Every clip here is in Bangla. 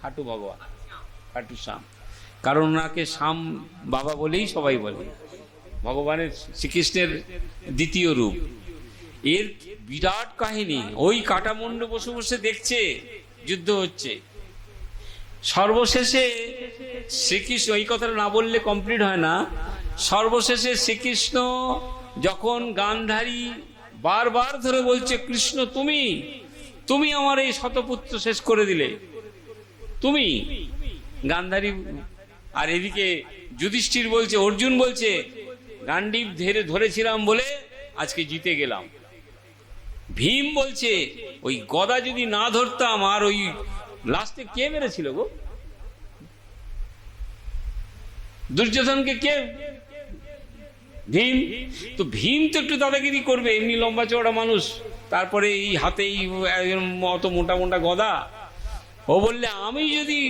খাটু ভগবান, খাটু শ্যাম। কারণ ওনাকে শ্যাম বাবা বলেই সবাই বলে। ভগবানের শ্রীকৃষ্ণের দ্বিতীয় রূপ। এর বিরাট কাহিনী, ওই কাটামুন্ড বসে বসে দেখছে, যুদ্ধ হচ্ছে। সর্বশেষে শ্রীকৃষ্ণ, এই কথাটা না বললে কমপ্লিট হয় না। সর্বশেষে শ্রীকৃষ্ণ যখন গান্ধারী বারবার ধরে বলছে, কৃষ্ণ, তুমি তুমি আমার এই শতপুত্র শেষ করে দিলে। তুমি গান্ধারী আর এদিকে যুধিষ্ঠির বলছে, অর্জুন বলছে, গান্ডীব ধরে ধরেছিলাম বলে আজকে জিতে গেলাম। ভীম বলছে, ওই গদা যদি না ধরতাম, আর ওই লাস্টে কে মেরেছিল গো? দুর্যোধনকে কে? ভীম? তো ভীম তো একটু দাদাগিরি করবে, এমনি লম্বা চওড়া মানুষ, তারপরে এই হাতেই অত মোটা মোটা গদা। ও বললে, আমি যদি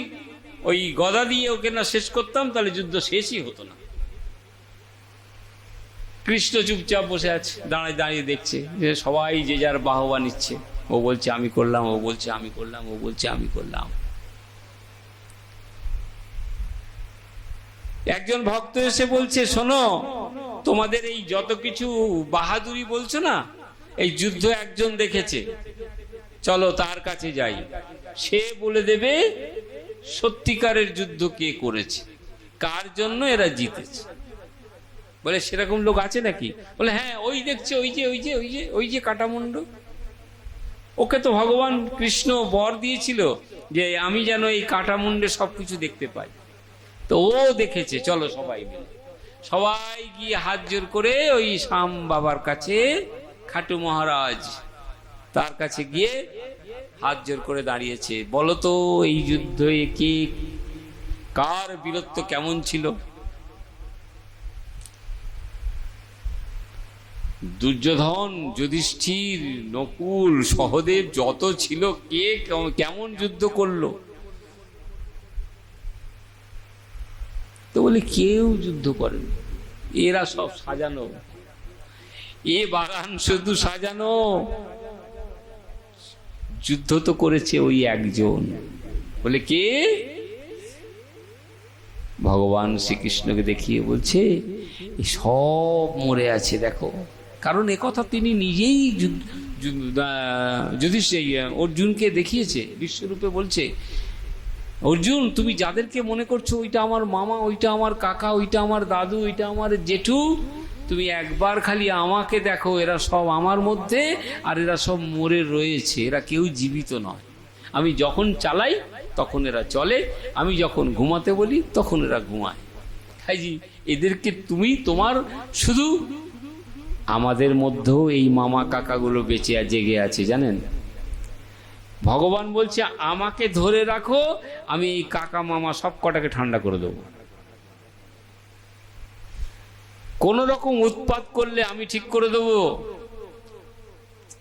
ওই গদা দিয়ে ওকে না শেষ করতাম, তাহলে যুদ্ধ শেষই হতো না। কৃষ্ণ চুপচাপ বসে আছে, দাঁড়ায়, দাঁড়িয়ে দেখছে যে সবাই যে যার বাহবা নিচ্ছে। ও বলছে, আমি করলাম। ও বলছে, আমি করলাম। ও বলছে, আমি করলাম। একজন ভক্ত এসে বলছে, শোনো, তোমাদের এই যত কিছু বাহাদুরি বলছো না, এই যুদ্ধ একজন দেখেছে। চলো তার কাছে যাই। সে বলে দেবে, সত্যিকারের যুদ্ধ কে করেছে? কার জন্য এরা জিতেছে? বলে, সেরকম লোক আছে নাকি? বলে হ্যাঁ ওই দেখছে, ওই যে ওই যে ওই যে ওই যে কাটামুন্ড। ওকে তো ভগবান কৃষ্ণ বর দিয়েছিল যে, আমি যেন এই কাটামুন্ডে সবকিছু দেখতে পাই। তো ও দেখেছে, চলো সবাই মিলে। সবাই গিয়ে হাত জোর করে ওই শাম বাবার কাছে, খাটু মহারাজ তার কাছে গিয়ে হাত জোর করে দাঁড়িয়েছে। বলতো, এই যুদ্ধে কে কার বীরত্ব কেমন ছিল? দুর্যোধন, যুধিষ্ঠির, নকুল, সহদেব, যত ছিল, কে কেমন যুদ্ধ করল? তো বলে, কেউ যুদ্ধ করেনি। এরা সব সাজানো। এ বাগান শুধু সাজানো। যুদ্ধ তো করেছে ওই একজন। বলে কে? ভগবান শ্রীকৃষ্ণকে দেখিয়ে বলছে সব মরে আছে দেখো। কারণ কথা তিনি নিজেই এই, আহ, অর্জুনকে দেখিয়েছে বিশ্বরূপে বলছে অর্জুন তুমি যাদেরকে মনে করছ ওইটা আমার মামা ওইটা আমার কাকা ওইটা আমার দাদু ওইটা আমার জেঠু তুমি একবার খালি আমাকে দেখো, এরা সব আমার মধ্যে আর এরা সব মরে রয়েছে, এরা কেউ জীবিত নয়। আমি যখন চালাই, তখন এরা চলে, আমি যখন ঘুমাতে বলি, তখন এরা ঘুমায়। খাইজি এদেরকে তুমি তোমার শুধু আমাদের মধ্যেও এই মামা কাকাগুলো বেঁচে জেগে আছে, জানেন? ভগবান বলছে, আমাকে ধরে রাখো, আমি এই কাকা মামা সব কটাকে ঠান্ডা করে দেবো। কোন রকম উৎপাত করলে আমি ঠিক করে দেবো?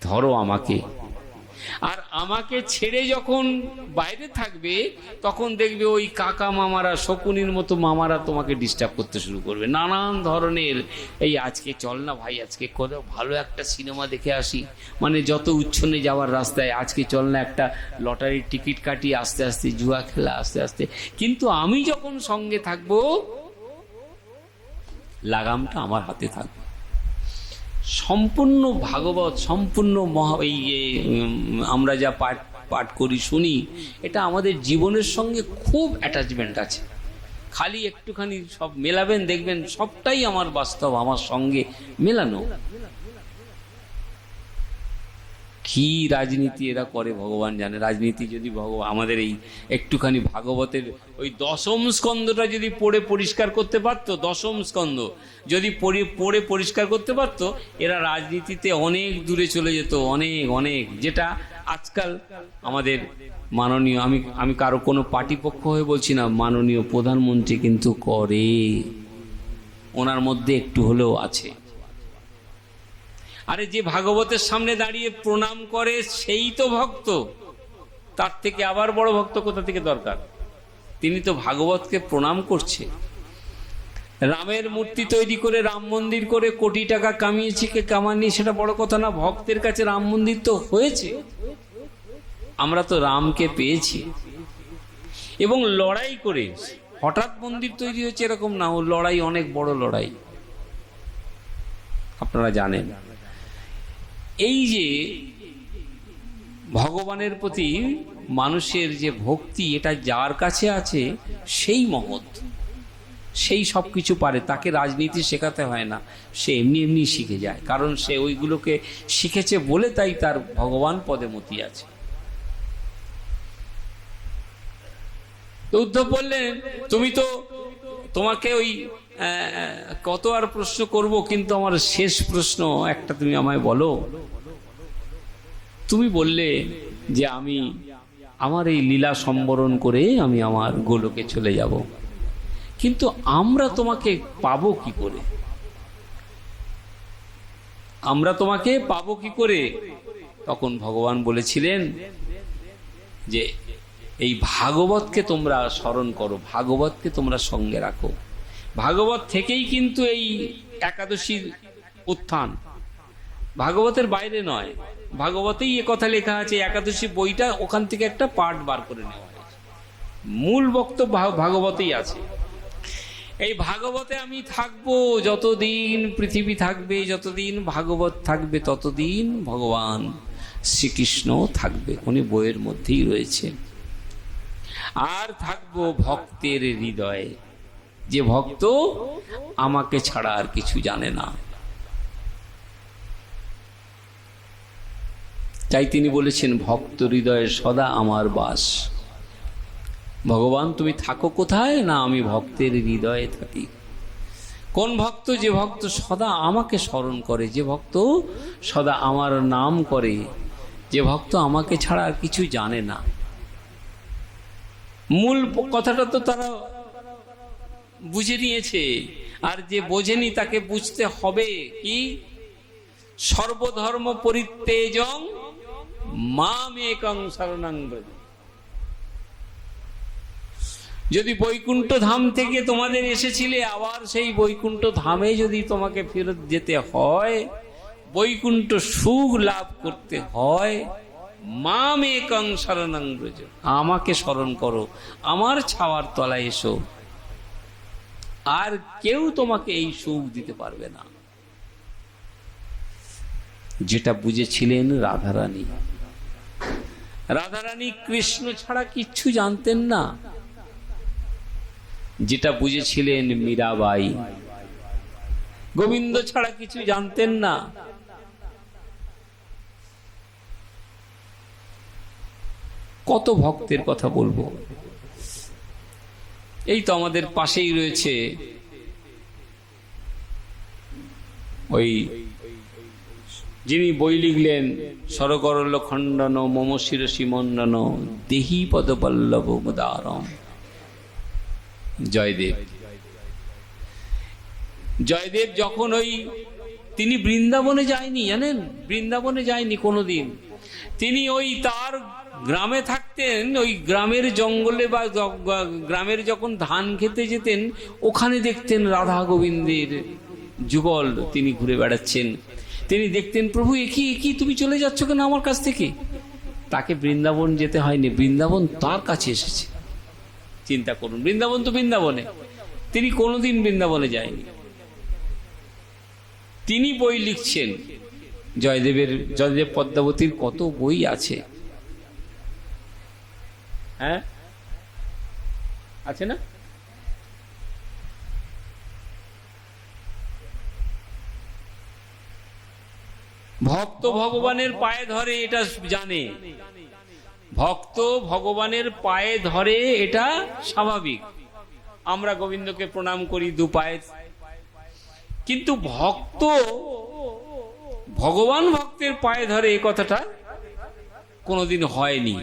ধরো আমাকে। আর আমাকে ছেড়ে যখন বাইরে থাকবে, তখন দেখবে ওই কাকা মামারা, শকুনির মতো মামারা তোমাকে ডিস্টার্ব করতে শুরু করবে। নানান ধরনের, এই আজকে চল না ভাই, আজকে কোথাও ভালো একটা সিনেমা দেখে আসি। মানে যত উচ্ছনে যাওয়ার রাস্তায়, আজকে চল না একটা লটারির টিকিট কাটি আস্তে আস্তে, জুয়া খেলা আস্তে আস্তে। কিন্তু আমি যখন সঙ্গে থাকব লাগামটা আমার হাতে থাকবে। সম্পূর্ণ ভাগবত, সম্পূর্ণ মহা, এই আমরা যা পাঠ পাঠ করি, শুনি, এটা আমাদের জীবনের সঙ্গে খুব অ্যাটাচমেন্ট আছে। খালি একটুখানি সব মেলাবেন, দেখবেন সবটাই আমার বাস্তব, আমার সঙ্গে মেলানো। কি রাজনীতি এরা করে, ভগবান জানে। রাজনীতি যদি ভগবান আমাদের এই একটুখানি ভাগবতের ওই দশম স্কন্ধটা যদি পড়ে পরিষ্কার করতে পারতো, দশম স্কন্ধ, যদি পড়ে পরিষ্কার করতে পারতো, এরা রাজনীতিতে অনেক দূরে চলে যেত, অনেক অনেক। যেটা আজকাল আমাদের মাননীয় আমি আমি কারও কোনো পার্টি পক্ষ হয়ে বলছি না, মাননীয় প্রধানমন্ত্রী কিন্তু করে। ওনার মধ্যে একটু হলেও আছে। আরে যে ভাগবতের সামনে দাঁড়িয়ে প্রণাম করে, সেই তো ভক্ত। তার থেকে আবার বড় ভক্ত কোথা থেকে দরকার? তিনি তো ভাগবতকে প্রণাম করছে। রামের মূর্তি তৈরি করে, রাম মন্দির করে কোটি টাকা কামিয়েছে, কে কামাননি সেটা বড় কথা না, ভক্তের কাছে রাম মন্দির তো হয়েছে। আমরা তো রামকে পেয়েছি। এবং লড়াই করে, হঠাৎ মন্দির তৈরি হয়েছে এরকম না, ও লড়াই অনেক বড় লড়াই। আপনারা জানেন। এই যে ভগবানের প্রতি মানুষের যে ভক্তি, এটা যার কাছে আছে, সেই মহৎ। সেই সব কিছু পারে, তাকে রাজনীতি শেখাতে হয় না। সে এমনি এমনি শিখে যায়, কারণ সে ওইগুলোকে শিখেছে বলে তাই তার ভগবান পদে মতি আছে। উদ্ধব বললেন, তুমি তো তোমাকে ওই কত আর প্রশ্ন করব, কিন্তু আমার শেষ প্রশ্ন একটা তুমি আমায় বলো। তুমি বললে যে আমি, আমার এই লীলা সম্বরণ করে আমি আমার গোলকে চলে যাব। কিন্তু আমরা তোমাকে পাবো কি করে? আমরা তোমাকে পাবো কি করে? তখন ভগবান বলেছিলেন যে এই ভাগবতকে তোমরা স্মরণ করো, ভাগবতকে তোমরা সঙ্গে রাখো। ভাগবত থেকেই কিন্তু এই একাদশীর উত্থান। ভাগবতের বাইরে নয়, ভাগবতেই এ কথা লেখা আছে একাদশী বইটা ওখান থেকে একটা পাঠ বার করে নেওয়া হয়েছে। মূল বক্তব্য ভাগ- ভাগবতেই আছে। এই ভাগবতে আমি থাকব, যতদিন পৃথিবী থাকবে, যতদিন ভাগবত থাকবে, ততদিন ভগবান শ্রীকৃষ্ণ থাকবে। উনি বইয়ের মধ্যেই রয়েছে আর থাকব ভক্তের হৃদয়ে। যে ভক্ত আমাকে ছাড়া আর কিছু জানে না। তাই তিনি বলেছেন, ভক্ত হৃদয়ে সদা আমার বাস। ভগবান, তুমি থাকো কোথায়? না, আমি ভক্তের হৃদয়ে থাকি। কোন ভক্ত? যে ভক্ত সদা আমাকে স্মরণ করে। যে ভক্ত সদা আমার নাম করে। যে ভক্ত আমাকে ছাড়া আর কিছু জানে না। মূল কথাটা তো তারা বুঝে নিয়েছে। আর যে বোঝেনি তাকে বুঝতে হবে কি? সর্বধর্ম পরিত্যাজং মাম একং যদি বৈকুণ্ঠ ধাম থেকে তোমাদের এসেছিলে, আবার সেই বৈকুণ্ঠ ধামে যদি তোমাকে ফেরত যেতে হয়, বৈকুণ্ঠ সুখ লাভ করতে হয় একং শরণাং ব্রজ। আমাকে স্মরণ করো, আমার ছাওয়ার তলায় এসো। আর কেউ তোমাকে এই সুখ দিতে পারবে না। যেটা বুঝেছিলেন রাধারানী। রাধারানী কৃষ্ণ ছাড়া কিচ্ছু জানতেন না। যেটা বুঝেছিলেন মীরাবাই। গোবিন্দ ছাড়া কিছু জানতেন না। কত ভক্তের কথা বলব? এই তো আমাদের পাশেই রয়েছে ওই যিনি বই লিখলেন সরকরল খণ্ডন, মম শিরসি মণ্ডন দেহি পদপল্লব মুদারম। জয়দেব। জয়দেব যখন ওই, তিনি বৃন্দাবনে যায়নি, জানেন? বৃন্দাবনে যায়নি কোনোদিন। তিনি ওই তার গ্রামে থাকতেন, ওই গ্রামের জঙ্গলে বা গ্রামের যখন ধান খেতে যেতেন, ওখানে দেখতেন রাধা গোবিন্দের যুগল তিনি ঘুরে বেড়াচ্ছেন। তিনি দেখতেন, প্রভু একই একই তুমি চলে যাচ্ছ কেন আমার কাছ থেকে? তাকে বৃন্দাবন যেতে হয়নি, বৃন্দাবন তার কাছে এসেছে। চিন্তা করুন, বৃন্দাবন তো বৃন্দাবনে। তিনি কোনোদিন বৃন্দাবনে যায়নি। তিনি বই লিখছেন। জয়দেবের জয়দেব পদ্মাবতীর কত বই আছে? হ্যাঁ? আছে না? ভক্ত ভগবানের পায়ে ধরে এটা জানে। ভক্ত ভগবানের পায়ে ধরে এটা স্বাভাবিক। আমরা গোবিন্দকে প্রণাম করি দু পায়ে। কিন্তু ভক্ত ভগবান ভক্তের পায়ে ধরে এই কথাটা কোনোদিন হয়নি,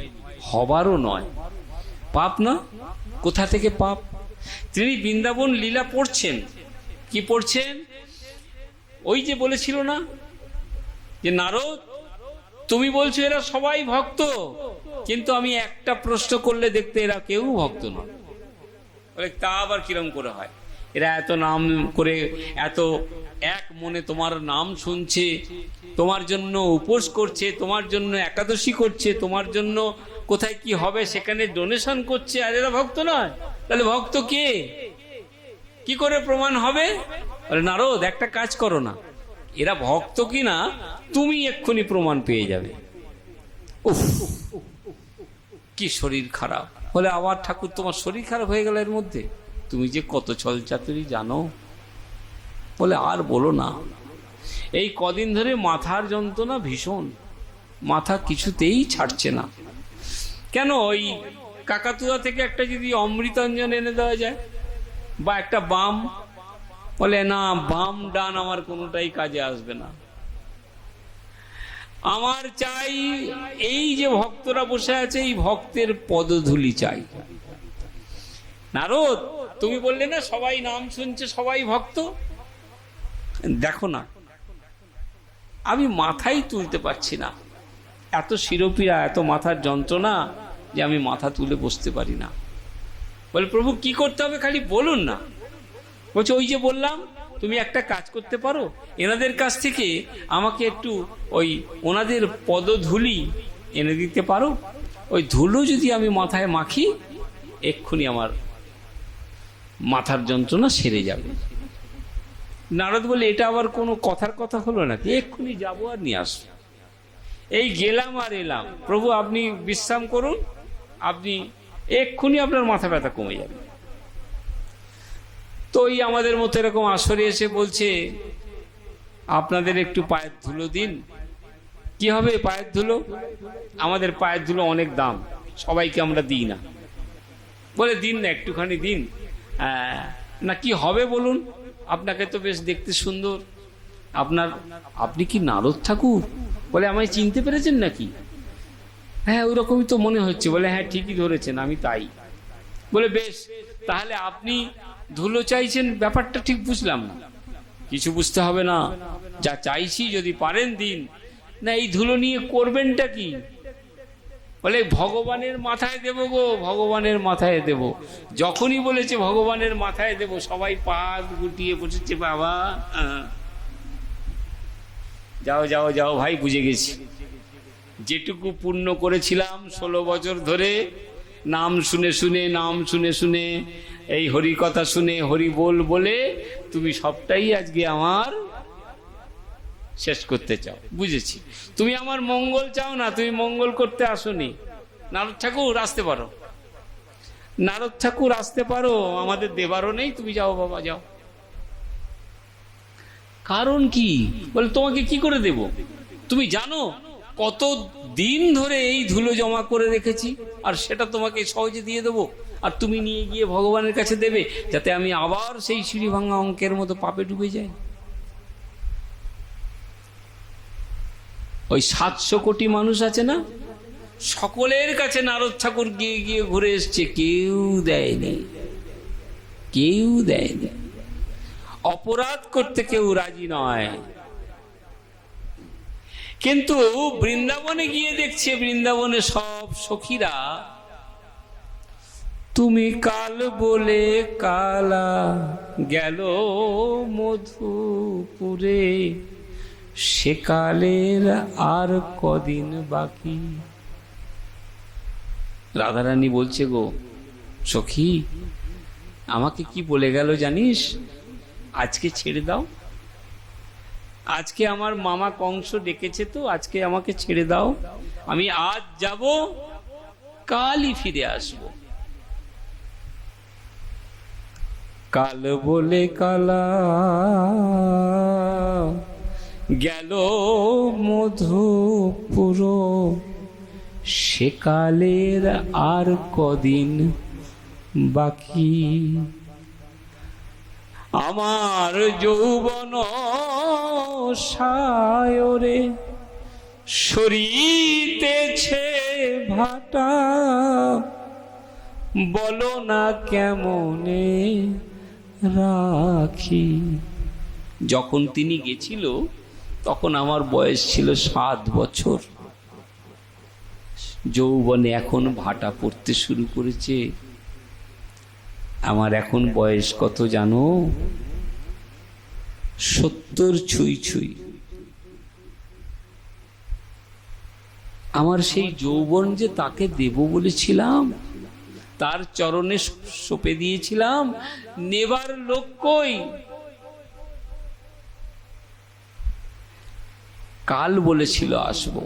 হবারও নয়। পাপ না? কোথা থেকে পাপ? তিনি বৃন্দাবন লীলা পড়ছেন। কি পড়ছেন? ওই যে বলেছিল না, যে নারদ, তুমি বলছো এরা সবাই ভক্ত, কিন্তু আমি একটা প্রশ্ন করলে দেখতে এরা কেউ ভক্ত না বলে, তা আবার কিরম করে হয়? এরা এত নাম করে, এত এক মনে তোমার নাম শুনছে, তোমার জন্য উপোস করছে, তোমার জন্য একাদশী করছে, তোমার জন্য কোথায় কি হবে সেখানে ডোনেশন করছে। আর এরা ভক্ত নয়। তাহলে ভক্ত কে? কি করে প্রমাণ হবে? নারদ, একটা কাজ করো না। এরা ভক্ত কি না, তুমি এক্ষুনি প্রমাণ পেয়ে যাবে। উফ, কি শরীর খারাপ। হলে আবার ঠাকুর, তোমার শরীর খারাপ হয়ে গেল এর মধ্যে। তুমি যে কত ছল চাতুরি জানো বলে আর বলো না। এই কদিন ধরে মাথার যন্ত্রণা ভীষণ। মাথা কিছুতেই ছাড়ছে না। কেন ওই কাকাতুয়া থেকে একটা যদি অমৃতাঞ্জন এনে দেওয়া যায়? বা একটা বাম? বলে, না, বাম ডান আমার কোনোটাই কাজে আসবে না। আমার চাই এই যে ভক্তরা বসে আছে, এই ভক্তের পদধূলি চাই। নারদ, তুমি বললে না, সবাই নাম শুনছে, সবাই ভক্ত? দেখো না। আমি মাথাই তুলতে পারছি না। এত শিরোপীড়া, এত মাথার যন্ত্রণা যে আমি মাথা তুলে বসতে পারি না। বলে, প্রভু, কি করতে হবে খালি বলুন না। বলছে, ওই যে বললাম, তুমি একটা কাজ করতে পারো। এনাদের কাছ থেকে আমাকে একটু ওই ওনাদের পদধুলি এনে দিতে পারো। ওই ধুলো যদি আমি মাথায় মাখি, এক্ষুনি আমার মাথার যন্ত্রণা সেরে যাবে। নারদ বলে এটা আবার কোনো কথার কথা হলো নাকি? এক্ষুনি যাব আর নিয়ে আসব। এই গেলাম আর এলাম। প্রভু আপনি বিশ্রাম করুন। আপনি এক্ষুনি আপনার মাথা ব্যথা কমে যাবে। তো এই আমাদের মতো এরকম আসরে এসে বলছে আপনাদের একটু পায়ের ধুলো দিন। কি হবে পায়ের ধুলো? আমাদের পায়ের ধুলো অনেক দাম সবাইকে আমরা দিই না। বলে দিন না একটুখানি দিন। আহ, না কি হবে বলুন? আপনাকে তো বেশ দেখতে সুন্দর। আপনার, আপনি কি নারদ ঠাকুর? বলে, আমায় চিনতে পেরেছেন নাকি? হ্যাঁ ওই রকমই তো মনে হচ্ছে। বলে হ্যাঁ ঠিকই ধরেছেন, আমি তাই। বলে, বেশ, তাহলে আপনি ধুলো চাইছেন, ব্যাপারটা ঠিক বুঝলাম না। কিছু বুঝতে হবে না। যা চাইছি, যদি পারেন দিন। না, এই ধুলো নিয়ে করবেনটা কি? বলে, ভগবানের মাথায় দেব গো, ভগবানের মাথায় দেব যখনই বলেছে, ভগবানের মাথায় দেব সবাই পা গুটিয়ে বসেছে, বাবা। যাও যাও যাও, ভাই, বুঝে গেছি যেটুকু পূর্ণ করেছিলাম ষোলো বছর ধরে, নাম শুনে শুনে, নাম শুনে শুনে, এই হরি কথা শুনে হরি বল বলে, তুমি সবটাই আজকে আমার শেষ করতে চাও। বুঝেছি। তুমি আমার মঙ্গল চাও না, তুমি মঙ্গল করতে আসনি। নারদ ঠাকুর, আসতে পারো। নারদ ঠাকুর, আসতে পারো। আমাদের দেবারও নেই, তুমি যাও বাবা, যাও। কারণ কি? বলে, তোমাকে কি করে দেব? তুমি জানো, কত দিন ধরে এই ধুলো জমা করে রেখেছি, আর সেটা তোমাকে সহজে দিয়ে দেবো। আর তুমি নিয়ে গিয়ে ভগবানের কাছে দেবে, যাতে আমি আবার সেই সিঁড়ি ভাঙা অঙ্কের মতো পাপে ডুবে যাই। ওই সাতশো কোটি মানুষ আছে না? সকলের কাছে নারদ ঠাকুর গিয়ে গিয়ে ঘুরে এসছে, কেউ দেয়নি। কেউ দেয়নি। অপরাধ করতে কেউ রাজি নয়। কিন্তু বৃন্দাবনে গিয়ে দেখছে, বৃন্দাবনে সব সখীরা, তুমি কাল বলে কালা গেল মধুপুরে। সেকালের আর কদিন বাকি। রাধারানী বলছে, গো সখী, আমাকে কি বলে গেল জানিস? আজকে ছেড়ে দাও। আজকে আমার মামা কংস ডেকেছে তো, আজকে আমাকে ছেড়ে দাও। আমি আজ যাব, কালই ফিরে আসব। কাল বলে কালা গেল মধুপুর। সেকালের আর কদিন বাকি। আমার যৌবন সায়রে সরিতেছে ভাটা। বলো না কেমনে রাখি। যখন তিনি গেছিল তখন আমার বয়স ছিল সাত বছর। যৌবনে এখন ভাটা পড়তে শুরু করেছে। আমার এখন বয়স কত জানো? সত্তর ছুঁই ছুঁই। আমার সেই যৌবন যে তাকে দেব বলেছিলাম, তার চরণে সঁপে দিয়েছিলাম, নেবার লোক কই? কাল বলেছিল আসব।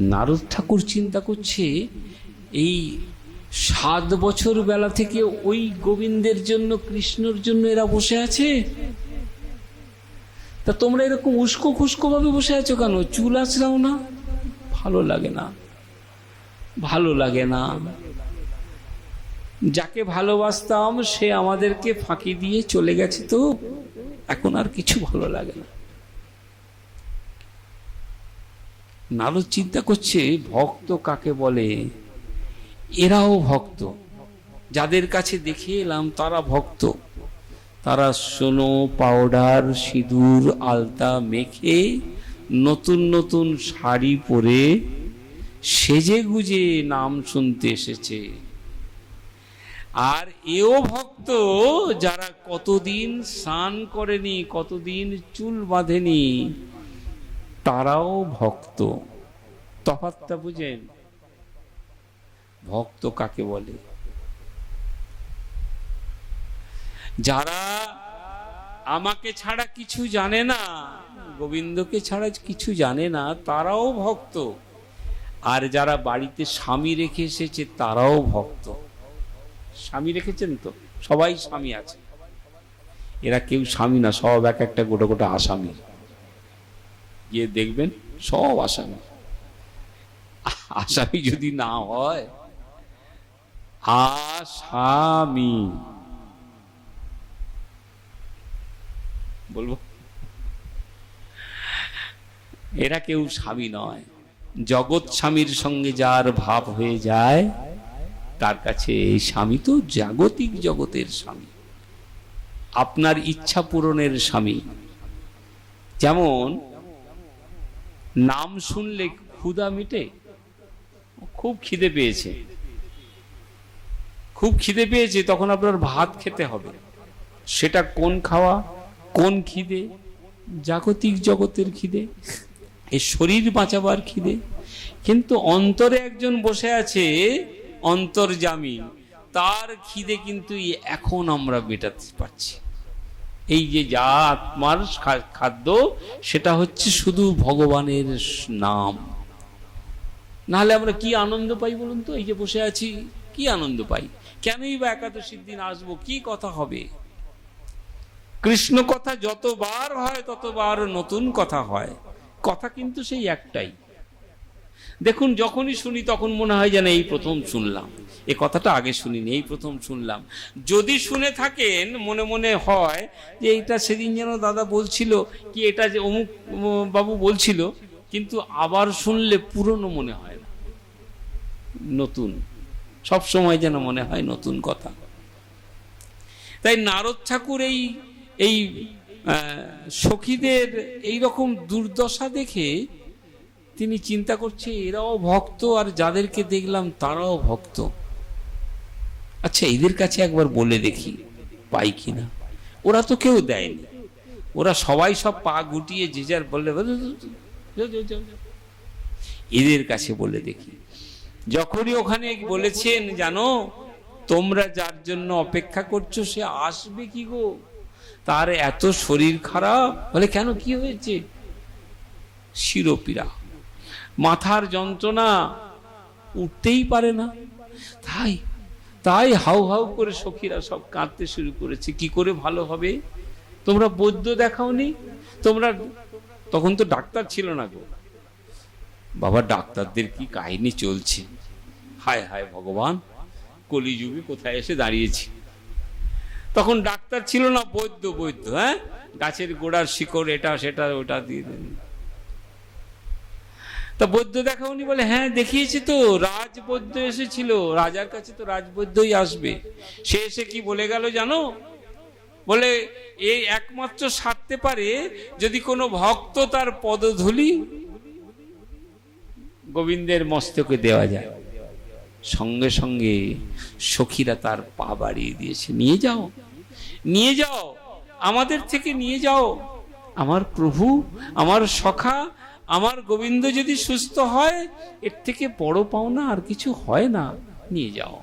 নারদ ঠাকুর চিন্তা করছে, এই সাত বছর বেলা থেকে ওই গোবিন্দের জন্য, কৃষ্ণর জন্য এরা বসে আছে? তা তোমরা এরকম উস্কো খুস্কো ভাবে বসে আছো কেন? চুল আসলাও না? ভালো লাগে না। ভালো লাগে না। যাকে ভালোবাসতাম, সে আমাদেরকে ফাঁকি দিয়ে চলে গেছে তো। এখন আর কিছু ভালো লাগে না। নারদ চিন্তা করছে, ভক্ত কাকে বলে? এরাও ভক্ত। যাদের কাছে দেখে এলাম, তারা ভক্ত। তারা সোনো, পাউডার, সিঁদুর, আলতা মেখে নতুন নতুন শাড়ি পরে সেজে গুজে নাম শুনতে এসেছে। আর এও ভক্ত যারা কতদিন স্নান করেনি, কতদিন চুল বাঁধেনি, তারাও ভক্ত। তফাতটা বুঝেন? ভক্ত কাকে বলে? যারা আমাকে ছাড়া কিছু জানে না, গোবিন্দকে ছাড়া কিছু জানে না, তারাও ভক্ত। আর যারা বাড়িতে স্বামী রেখে এসেছে, তারাও ভক্ত। স্বামী রেখেছেন তো? সবাই স্বামী আছে। এরা কেউ স্বামী না, সব এক একটা গোটা গোটা আসামি। গিয়ে দেখবেন সব আসামি। আসামি যদি না হয়, আসামি। বলব? এরা কেউ স্বামী নয়। জগৎ স্বামীর সঙ্গে যার ভাব হয়ে যায় তার কাছে, এই স্বামী তো জাগতিক জগতের স্বামী। আপনার ইচ্ছা পূরণের স্বামী। যেমন, নাম শুনলে ক্ষুদা মিটে, খুব খিদে পেয়েছে। খুব খিদে পেয়েছে, তখন আপনার ভাত খেতে হবে। সেটা কোন খাওয়া, কোন খিদে? জাগতিক জগতের খিদে এই শরীর বাঁচাবার খিদে। কিন্তু অন্তরে একজন বসে আছে অন্তর্জামী। তার খিদে কিন্তু এখন আমরা মেটাতে পারছি। এই যে যা আত্মার খাদ্য, সেটা হচ্ছে শুধু ভগবানের নাম। নাহলে আমরা কি আনন্দ পাই বলুন তো? এই যে বসে আছি, কি আনন্দ পাই? কেনই বা একাদশীর দিন আসব? কি কথা হবে? কৃষ্ণ কথা যতবার হয়, ততবার নতুন কথা হয়। কথা কিন্তু সেই একটাই। দেখুন, যখনই শুনি তখন মনে হয় যেন এই প্রথম শুনলাম। এ কথাটা আগে শুনিনি, এই প্রথম শুনলাম। যদি শুনে থাকেন, মনে মনে হয় যে এইটা সেদিন যেন দাদা বলছিল, কি এটা যে অমুক বাবু বলছিল, কিন্তু আবার শুনলে পুরনো মনে হয় না। নতুন। সব সময় যেন মনে হয় নতুন কথা। তাই নারদ ঠাকুর এই এই সখীদের এই রকম দুর্দশা দেখে তিনি চিন্তা করছে, এরাও ভক্ত আর যাদেরকে দেখলাম তারাও ভক্ত। আচ্ছা এদের কাছে একবার বলে দেখি পাই কিনা। ওরা তো কেউ দেয়নি। ওরা সবাই সব পা গুটিয়ে যে যার বললে এদের কাছে বলে দেখি। যখনই ওখানে বলেছেন, জানো, তোমরা যার জন্য অপেক্ষা করছ, সে আসবে কি গো? তার এত শরীর খারাপ। বলে, কেন? কি হয়েছে? শিরোপীড়া মাথার যন্ত্রণা উঠতেই পারে না। তাই তাই হাউ হাউ করে সখীরা সব কাঁদতে শুরু করেছে। কি করে ভালো হবে? তোমরা বৈদ্য দেখাওনি? তোমরা, তখন তো ডাক্তার ছিল না গো। বাবা, ডাক্তারদের কি কাহিনী চলছে? হায় হায় ভগবান, কলিযুগে কোথায় এসে দাঁড়িয়েছি? তখন ডাক্তার ছিল না বৈদ্য বৈদ্য হ্যাঁ? গাছের গোড়ার শিকড় এটা, সেটা, ওটা দিয়ে দেন। তা বৈদ্য দেখা উনি বলে হ্যাঁ দেখিয়েছি তো রাজবৈদ্য এসেছিল, রাজার কাছে তো রাজবৈদ্যই আসবে। সে এসে কি বলে গেল জানো? বলে এই একমাত্র সারতে পারে যদি কোনো ভক্ত তার পদধূলি গোবিন্দের মস্তকে দেওয়া যায়। সঙ্গে সঙ্গে সখীরা তার পা বাড়িয়ে দিয়েছে, নিয়ে যাও নিয়ে যাও, আমাদের থেকে নিয়ে যাও। আমার প্রভু, আমার সখা আমার গোবিন্দ যদি সুস্থ হয়, এর থেকে বড় পাওনা আর কিছু হয় না। নিয়ে যাও।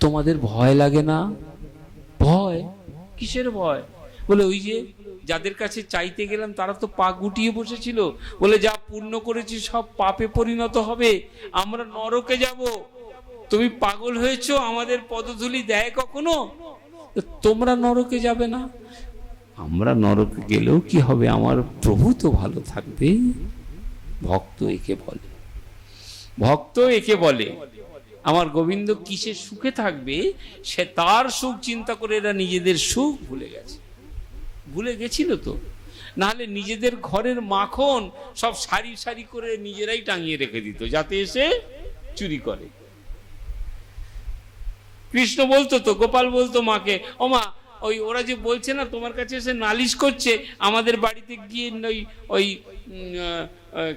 তোমাদের ভয় লাগে না? ভয়? কিসের ভয়? বলে ওই যে যাদের কাছে চাইতে গেলাম, তারা তো পা গুটিয়ে বসেছিল। বলে যা পূর্ণ করেছি, সব পাপে পরিণত হবে। আমরা নরকে যাব। তুমি পাগল হয়েছো, আমাদের পদধূলি দেয় কখনো? তোমরা নরকে যাবে না? আমরা নরকে গেলেও কি হবে? আমার প্রভু তো ভালো থাকবে। ভক্ত একে বলে। ভক্ত একে বলে, আমার গোবিন্দ কিসে সুখে থাকবে? সে তার সুখ চিন্তা করে এরা নিজেদের সুখ ভুলে গেছে। ভুলে গেছিল তো? নাহলে নিজেদের ঘরের মাখন সব সারি সারি করে নিজেরাই টাঙিয়ে রেখে দিত, যাতে এসে চুরি করে। কৃষ্ণ বলতো তো, গোপাল বলতো মাকে ও মা ওই ওরা যে বলছে না, তোমার কাছে এসে নালিশ করছে, আমাদের বাড়িতে গিয়ে ওই ওই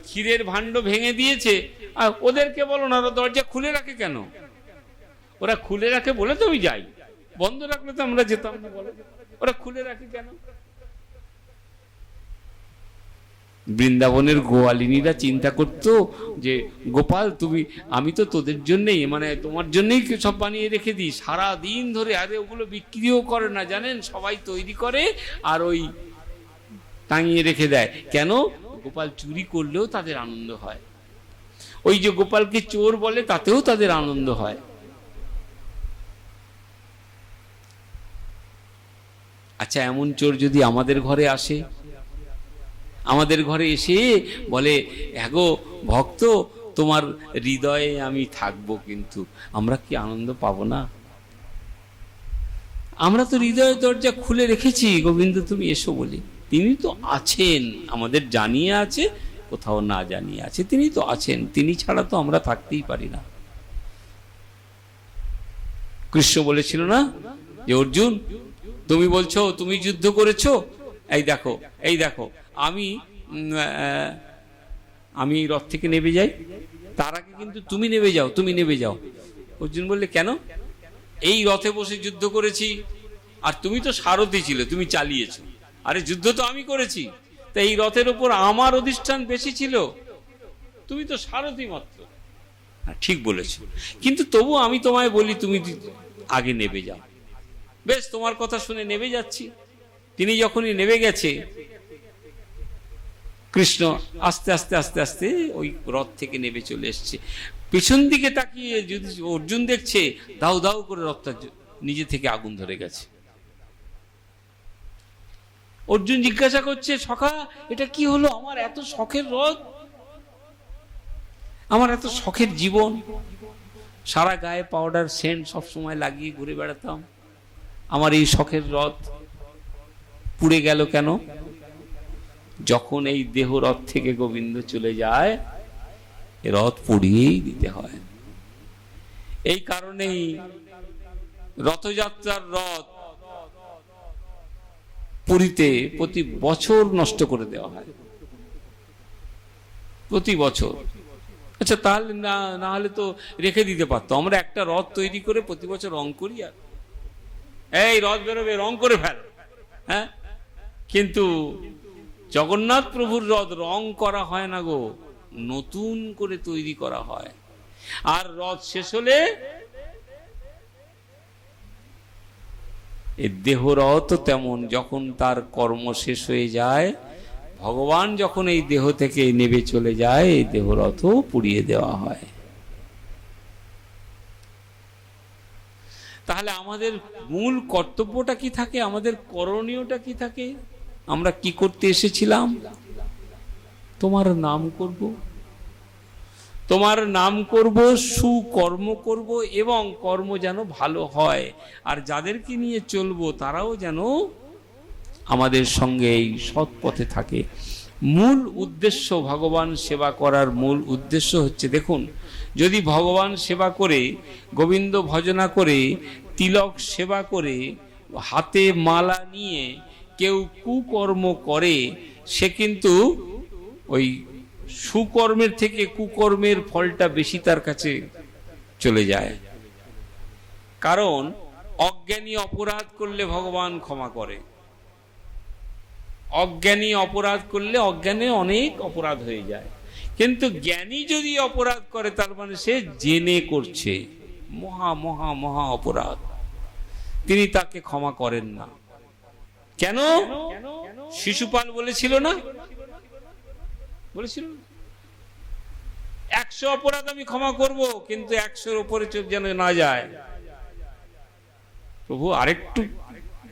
ক্ষীরের ভাণ্ড ভেঙে দিয়েছে। আর ওদেরকে বলো না, ওরা দরজা খুলে রাখে কেন? ওরা খুলে রাখে বলে তো আমি যাই। বন্ধ রাখলে তো আমরা যেতাম না, বলো। ওরা খুলে রাখে কেন? বৃন্দাবনের গোয়ালিনীরা চিন্তা করতো যে, গোপাল, তুমি, আমি তো তোদের জন্যেই মানে তোমার জন্যই সব বানিয়ে রেখে দিই? সারা দিন ধরে আরে ওগুলো বিক্রিও করে না, জানেন? সবাই তৈরি করে আর ওই টাঙিয়ে রেখে দেয়। কেন? গোপাল চুরি করলেও তাদের আনন্দ হয়। ওই যে গোপালকে চোর বলে, তাতেও তাদের আনন্দ হয়। আচ্ছা এমন চোর যদি আমাদের ঘরে আসে? আমাদের ঘরে এসে বলে, এগো, ভক্ত, তোমার হৃদয়ে আমি থাকব কিন্তু, আমরা কি আনন্দ পাবো না? আমরা তো হৃদয়ের দরজা খুলে রেখেছি, গোবিন্দ, তুমি এসো বলি। তিনি তো আছেন, আমাদের জানিয়ে আছে, কোথাও না জানিয়ে আছে, তিনি তো আছেন, তিনি ছাড়া তো আমরা থাকতেই পারি না। কৃষ্ণ বলেছিল না যে, অর্জুন, তুমি বলছো, তুমি যুদ্ধ করেছ এই দেখো এই দেখো আমি আমি রথ থেকে নেমে যাই তার আগে কিন্তু তুমি নেমে যাও তুমি নেমে যাও। অর্জুন বললে কেন? এই রথে বসে যুদ্ধ করেছি আর তুমি তো সারথি ছিল তুমি চালিয়েছো। আরে যুদ্ধ তো আমি করেছি তা এই রথের উপর আমার অধিষ্ঠান বেশি ছিল। তুমি তো সারথি মাত্র। হ্যাঁ, ঠিক বলেছ। কিন্তু তবু আমি তোমায় বলি তুমি আগে নেবে যাও। বেশ তোমার কথা শুনে নেবে যাচ্ছি। তিনি যখনই নেমে গেছে, কৃষ্ণ আস্তে আস্তে আস্তে আস্তে ওই রথ থেকে নেমে চলে এসছে। পিছন দিকে তাকিয়ে যদি অর্জুন দেখছে, দাউ দাউ করে রথটা নিজে থেকে আগুন ধরে গেছে। অর্জুন জিজ্ঞাসা করছে, সখা, এটা কি হলো? আমার এত শখের রথ? আমার এত শখের জীবন? সারা গায়ে পাউডার সেন্ট সব সময় লাগিয়ে ঘুরে বেড়াতাম। আমার এই শখের রথ পুড়ে গেল কেন? যখন এই দেহ রথ থেকে গোবিন্দ চলে যায় রথ পুড়িয়েই দিতে হয়। এই কারণেই রথযাত্রার রথ পুরীতে প্রতি বছর নষ্ট করে দেওয়া হয়। প্রতি বছর। আচ্ছা তাহলে না না হলে তো রেখে দিতে পারতো। আমরা একটা রথ তৈরি করে প্রতি বছর রং করি আর। এই রথ বেরোবে, রং করে ফেল। হ্যাঁ? কিন্তু জগন্নাথ প্রভুর রথ রং করা হয় না গো, নতুন করে তৈরি করা হয়। আর রথ শেষ হলে দেহ রথ তেমন যখন তার কর্ম শেষ হয়ে যায়, ভগবান যখন এই দেহ থেকে নেবে চলে যায়, এই দেহ রথও পুড়িয়ে দেওয়া হয়। তাহলে আমাদের মূল কর্তব্যটা কি থাকে? আমাদের করণীয়টা কি থাকে? আমরা কি করতে এসেছিলাম? তোমার নাম করব। তোমার নাম করব, সুকর্ম করব এবং কর্ম যেন ভালো হয়। আর যাদেরকে নিয়ে চলবো, তারাও যেন আমাদের সঙ্গে এই সৎ পথে থাকে। মূল উদ্দেশ্য ভগবান সেবা করার মূল উদ্দেশ্য হচ্ছে, দেখুন, যদি ভগবান সেবা করে, গোবিন্দ ভজনা করে, তিলক সেবা করে, হাতে মালা নিয়ে কেউ কুকর্ম করে, সে কিন্তু ওই সুকর্মের থেকে কুকর্মের ফলটা বেশি তার কাছে চলে যায়। কারণ অজ্ঞানী অপরাধ করলে ভগবান ক্ষমা করে। অজ্ঞানী অপরাধ করলে অজ্ঞানে অনেক অপরাধ হয়ে যায়। কিন্তু জ্ঞানী যদি অপরাধ করে, তার মানে সে জেনে করছে, মহা মহা মহা অপরাধ। তিনি তাকে ক্ষমা করেন না। কেন? শিশুপাল বলেছিল না? বলেছিল একশো অপরাধ আমি ক্ষমা করব, কিন্তু একশোর উপরে চোখ যেন না যায়। প্রভু, আরেকটু?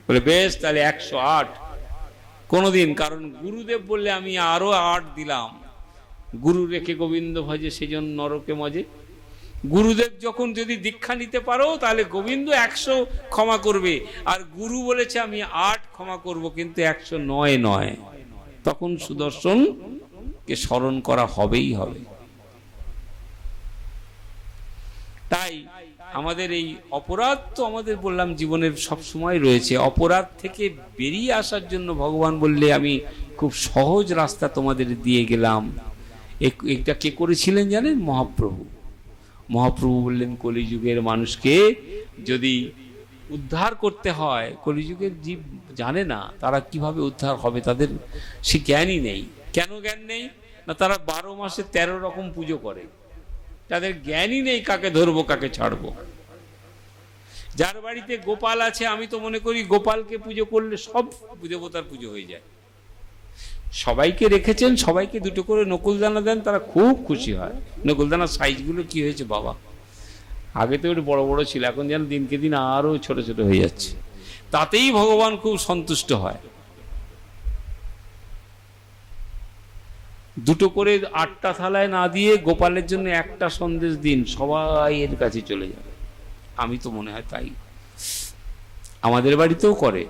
বলে, বেশ, তাহলে একশো আট। কোনোদিন, কারণ গুরুদেব বললে আমি আরও আট দিলাম। গুরু রেখে গোবিন্দ ভজে, সেজন্য নরকে মজে। গুরুদেব যখন যদি দীক্ষা নিতে পারো, তাহলে গোবিন্দ একশো ক্ষমা করবে। আর গুরু বলেছে, আমি আট ক্ষমা করব, কিন্তু একশো নয় নয়। তখন সুদর্শন কে স্মরণ করা হবেই হবে। তাই আমাদের এই অপরাধ তো আমাদের বললাম জীবনের সব সময় রয়েছে। অপরাধ থেকে বেরিয়ে আসার জন্য ভগবান বললে, আমি খুব সহজ রাস্তা তোমাদের দিয়ে গেলাম। এটা কে করেছিলেন জানেন? মহাপ্রভু। মহাপ্রভু বললেন, কলিযুগের মানুষকে যদি উদ্ধার করতে হয়, কলিযুগের জীব জানে না তারা কীভাবে উদ্ধার হবে, তাদের সে জ্ঞানই নেই। কেন জ্ঞান নেই? না, তারা বারো মাসে তেরো রকম পুজো করে। তাদের জ্ঞানই নেই কাকে ধরবো, কাকে ছাড়বো। যার বাড়িতে গোপাল আছে, আমি তো মনে করি গোপালকে পুজো করলে সব দেবতার পুজো হয়ে যায়। সবাইকে রেখেছেন, সবাইকে দুটো করে নকুলদানা দেন, তারা খুব খুশি হয়। নকুলদানার সাইজগুলো কি হয়েছে বাবা? আগে তো বড় বড় ছিল, এখন যেন দিনকে দিন আরও ছোট ছোট হয়ে যাচ্ছে। তাতেই ভগবান খুব সন্তুষ্ট হয়। দুটো করে আটটা থালায় না দিয়ে গোপালের জন্য একটা সন্দেশ দিন, সবাই এর কাছে চলে যাবে। আমি তো মনে হয় তাই। আমাদের বাড়িতেও করে।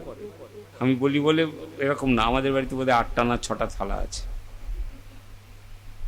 আমি বলি বলে এরকম না। আমাদের বাড়িতে বোধহয় আটটা না ছটা থালা আছে।